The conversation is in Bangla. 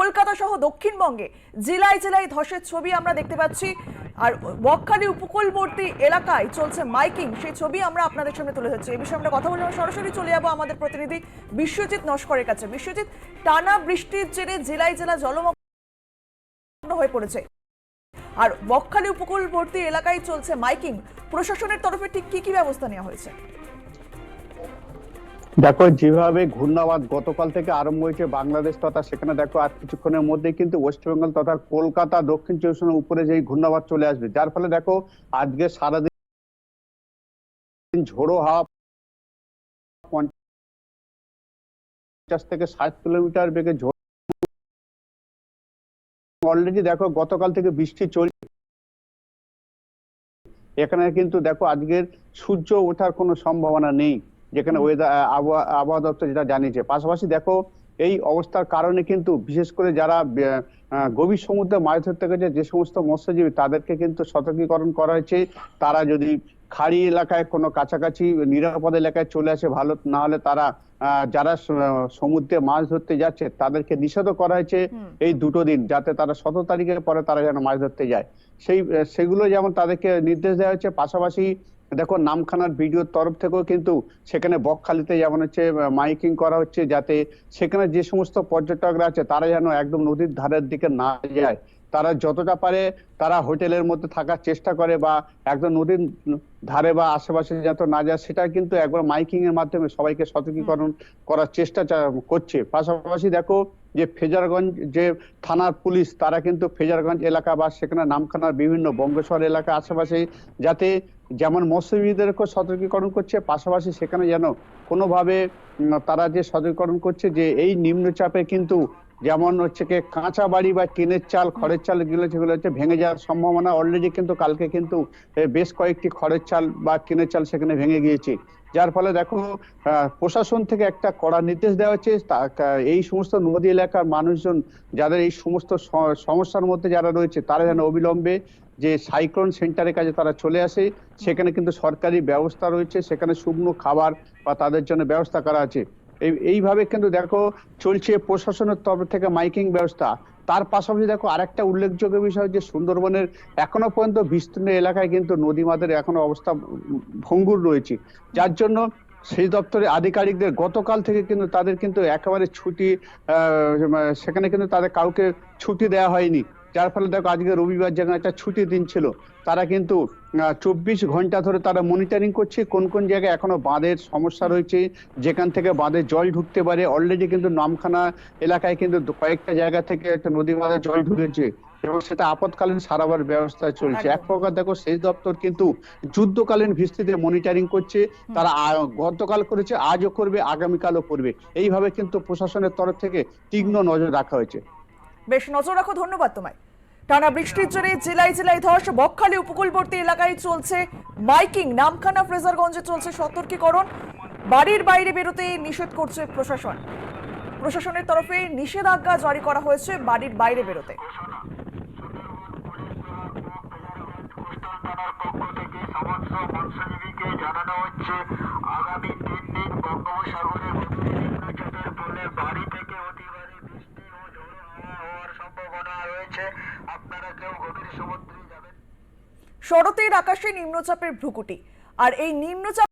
কলকাতা সহ দক্ষিণবঙ্গে জেলায় জেলায় ধসের ছবি আমরা দেখতে পাচ্ছি। আর বকখালি উপকূলবর্তী এলাকায় চলছে মাইকিং। সেই ছবি আমরা আপনাদের সামনে তুলে ধরছি। এই বিষয়ে আমরা কথা বলব। সরাসরি চলে যাব আমাদের প্রতিনিধি বিশ্বজিৎ নস্করের কাছে। বিশ্বজিৎ, টানা বৃষ্টির জেরে জেলায় জেলা জলমগ্ন হয়ে পড়েছে। আর বকখালি উপকূলবর্তী এলাকায় চলছে মাইকিং। প্রশাসনের তরফে ঠিক কি কি ব্যবস্থা নেওয়া হয়েছে? দেখো, যেভাবে ঘূর্ণাবাদ গতকাল থেকে আরম্ভ হয়েছে বাংলাদেশ তথা সেখানে দেখো আর কিছুক্ষণের মধ্যে কিন্তু ওয়েস্ট বেঙ্গল তথা কলকাতা দক্ষিণ চব্বিশ উপরে যে ঘূর্ণাবাদ চলে আসবে, যার ফলে দেখো আজকে সারাদিন ঝোড়ো হাওয়া পঞ্চাশ থেকে ষাট কিলোমিটার বেগে ঝোড়ো অলরেডি দেখো গতকাল থেকে বৃষ্টি চলছে। এখানে কিন্তু দেখো আজকের সূর্য ওঠার কোনো সম্ভাবনা নেই। যেখানে ওয়েদার আবহাওয়া আবহাওয়া দপ্তর যেটা জানিয়েছে। পাশাপাশি দেখো এই অবস্থার কারণে কিন্তু বিশেষ করে যারা গভীর সমুদ্রে মাছ ধরতে গেছে যে সমস্ত মৎস্যজীবী তাদেরকে কিন্তু সতর্কীকরণ করা হয়েছে। তারা যদি খাড়ি এলাকায় কোনো কাছাকাছি নিরাপদ এলাকায় চলে আসে ভালো না হলে তারা যারা সমুদ্রে মাছ ধরতে যাচ্ছে তাদেরকে নিষেধ করা হয়েছে এই দুটো দিন যাতে তারা সতেরো তারিখের পরে তারা যেন মাছ ধরতে যায়। সেই সেগুলো যেমন তাদেরকে নির্দেশ দেওয়া হয়েছে পাশাপাশি দেখো নামখানার ভিডিওর তরফ থেকেও কিন্তু সেখানে বকখালিতে যেমন হচ্ছে মাইকিং করা হচ্ছে যাতে সেখানে যে সমস্ত পর্যটকরা আছে তারা যেন একদম নদীর ধারের দিকে না যায়। তারা যতটা পারে তারা হোটেলের মধ্যে থাকার চেষ্টা করে বা একদম নদীর ধারে বা আশেপাশে যাতে না যায় সেটা কিন্তু একবার মাইকিং এর মাধ্যমে সবাইকে সতর্কীকরণ করার চেষ্টা করছে। পাশাপাশি দেখো যে ফেজারগঞ্জ, যে থানার পুলিশ, তারা কিন্তু ফেজারগঞ্জ এলাকা বা সেখানে নামখানার বিভিন্ন বঙ্গেশ্বর এলাকা আশেপাশে, যাতে যেমন মৎস্যজীবীদেরকে সতর্কীকরণ করছে, পাশাপাশি সেখানে যেন কোনোভাবে তারা যে সতর্কীকরণ করছে, যে এই নিম্নচাপে কিন্তু যেমন হচ্ছে কি কাঁচা বাড়ি বা টিনের চাল, খড়ের চাল যেগুলো যেগুলো হচ্ছে ভেঙে যাওয়ার সম্ভাবনা অলরেডি কিন্তু কালকে কিন্তু বেশ কয়েকটি খড়ের চাল বা টিনের চাল সেখানে ভেঙে গিয়েছে। যার ফলে দেখো প্রশাসন থেকে একটা কড়া নির্দেশ দেওয়া হচ্ছে এই সমস্ত নদী এলাকার মানুষজন, যাদের এই সমস্ত সমস্যার মধ্যে যারা রয়েছে, তারা যেন অবিলম্বে যে সাইক্লোন সেন্টারের কাছে তারা চলে আসে, সেখানে কিন্তু সরকারি ব্যবস্থা রয়েছে, সেখানে শুকনো খাবার বা তাদের জন্য ব্যবস্থা করা আছে। এই, এইভাবে কিন্তু দেখো চলছে প্রশাসনের তরফ থেকে মাইকিং ব্যবস্থা। তার পাশাপাশি দেখো আরেকটা উল্লেখযোগ্য বিষয় যে সুন্দরবনের এখনও পর্যন্ত বিস্তীর্ণ এলাকায় কিন্তু নদীমাদের এখনও অবস্থা ভঙ্গুর রয়েছে। যার জন্য সেই দপ্তরের আধিকারিকদের গতকাল থেকে কিন্তু তাদের কিন্তু একেবারে ছুটি সেখানে কিন্তু তাদের কাউকে ছুটি দেওয়া হয়নি। যার ফলে দেখো আজকে রবিবার যেখানে একটা ছুটির দিন ছিল তারা কিন্তু চব্বিশ ঘণ্টা ধরে তারা মনিটরিং করছে কোন কোন জায়গায় এখনও বাঁধের সমস্যা রয়েছে যেখান থেকে বাঁধে জল ঢুকতে পারে। অলরেডি কিন্তু নামখানা এলাকায় কিন্তু কয়েকটা জায়গা থেকে একটা নদী বাঁধে জল ঢুকেছে এবং সেটা আপতকালীন সারাবার ব্যবস্থা চলছে। এক প্রকার দেখো সেই দপ্তর কিন্তু যুদ্ধকালীন ভিত্তিতে মনিটরিং করছে তারা গতকাল করেছে আজও করবে আগামীকালও করবে। এইভাবে কিন্তু প্রশাসনের তরফ থেকে তীক্ষ্ণ নজর রাখা হয়েছে। বেশ নজর রাখো, ধন্যবাদ তোমায়। টানা বৃষ্টির জেরে জেলায় জেলায় ধস, বকখালি উপকূলবর্তী এলাকায় চলছে মাইকিং। নামখানা ফ্রেজারগঞ্জে চলছে সতর্কীকরণ। বাড়ির বাইরে বেরোতে নিষেধ করছে প্রশাসন। প্রশাসনের তরফে নিষেধাজ্ঞা জারি করা হয়েছে বাড়ির বাইরে বেরোতে। জানানো হচ্ছে আগামী তিন দিন বঙ্গোপসাগরে গভীর নিম্নচাপের ফলে বাড়ি থেকে অতি ভারী বৃষ্টি ও ঝোড়ো হাওয়া হওয়ার শরতের আকাশে নিম্নচাপের ভ্রুকুটি। আর এই নিম্নচাপ